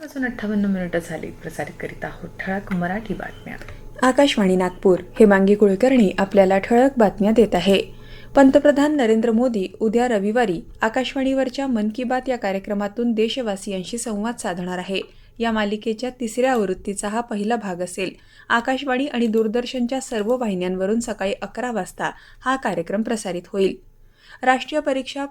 वाजून अठ्ठावन्न मिनिटं झाली. प्रसारित करीत आहोत ठळक मराठी बातम्या. आकाशवाणी नागपूर. हेमांगी कुलकर्णी आपल्याला ठळक बातम्या देत आहे. पंतप्रधान नरेंद्र मोदी उद्या रविवारी आकाशवाणीवरच्या मन की बात या कार्यक्रमातून देशवासियांशी संवाद साधणार आहे. या मालिकेच्या तिसऱ्या आवृत्तीचा हा पहिला भाग असेल. आकाशवाणी आणि दूरदर्शनच्या सर्व वाहिन्यांवरून सकाळी अकरा वाजता हा कार्यक्रम प्रसारित होईल. राष्ट्रीय परीक्षा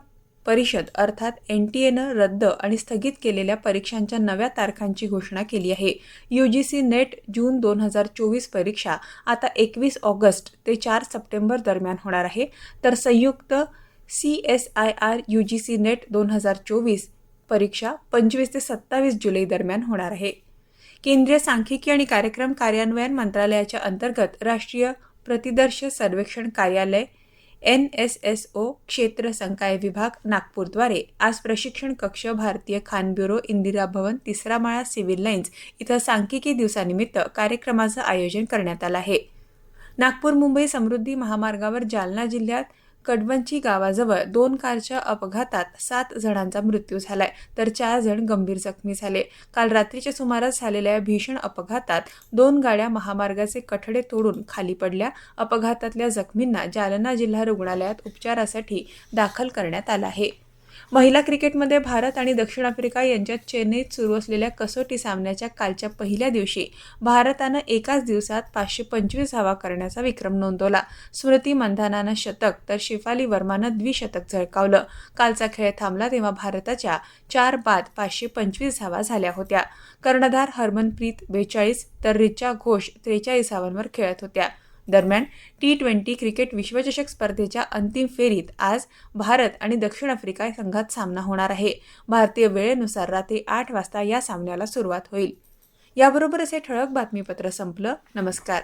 परिषद अर्थात एन टी एनं रद्द आणि स्थगित केलेल्या परीक्षांच्या नव्या तारखांची घोषणा केली आहे. यू जी सी नेट जून दोन हजार चोवीस परीक्षा आता एकवीस ऑगस्ट ते चार सप्टेंबर दरम्यान होणार आहे. तर संयुक्त C S I R U G C NET दोन हजार चोवीस परीक्षा पंचवीस ते सत्तावीस जुलै दरम्यान होणार आहे. केंद्रीय सांख्यिकी आणि कार्यक्रम कार्यान्वयन मंत्रालयाच्या अंतर्गत राष्ट्रीय प्रतिदर्श सर्वेक्षण कार्यालय एन एस एस ओ क्षेत्र संकाय विभाग नागपूरद्वारे. आज प्रशिक्षण कक्ष भारतीय खान ब्युरो इंदिरा भवन तिसरा माळा सिव्हिल लाईन्स इथं सांख्यिकी दिवसानिमित्त कार्यक्रमाचं आयोजन करण्यात आलं आहे. नागपूर मुंबई समृद्धी महामार्गावर जालना जिल्ह्यात कडवंची गावाजवळ दोन कारच्या अपघातात सात जणांचा मृत्यू झालाय तर चार जण गंभीर जखमी झाले. काल रात्रीच्या सुमारास झालेल्या या भीषण अपघातात दोन गाड्या महामार्गाचे कठडे तोडून खाली पडल्या. अपघातातल्या जखमींना जालना जिल्हा रुग्णालयात उपचारासाठी दाखल करण्यात आलं आहे. महिला क्रिकेटमध्ये भारत आणि दक्षिण आफ्रिका यांच्यात चेन्नईत सुरू असलेल्या कसोटी सामन्याच्या कालच्या पहिल्या दिवशी भारतानं एकाच दिवसात पाचशे पंचवीस धावा करण्याचा विक्रम नोंदवला. स्मृती मंधानानं शतक तर शिफाली वर्मानं द्विशतक झळकावलं. कालचा खेळ थांबला तेव्हा भारताच्या चार बाद पाचशे पंचवीस धावा झाल्या होत्या. कर्णधार हरमनप्रीत बेचाळीस तर रिचा घोष त्रेचाळीस धावांवर खेळत होत्या. दरम्यान टी ट्वेंटी क्रिकेट विश्वचषक स्पर्धेच्या अंतिम फेरीत आज भारत आणि दक्षिण आफ्रिका संघात सामना होणार आहे. भारतीय वेळेनुसार रात्री आठ वाजता या सामन्याला सुरुवात होईल. याबरोबरच हे ठळक बातमीपत्र संपलं. नमस्कार.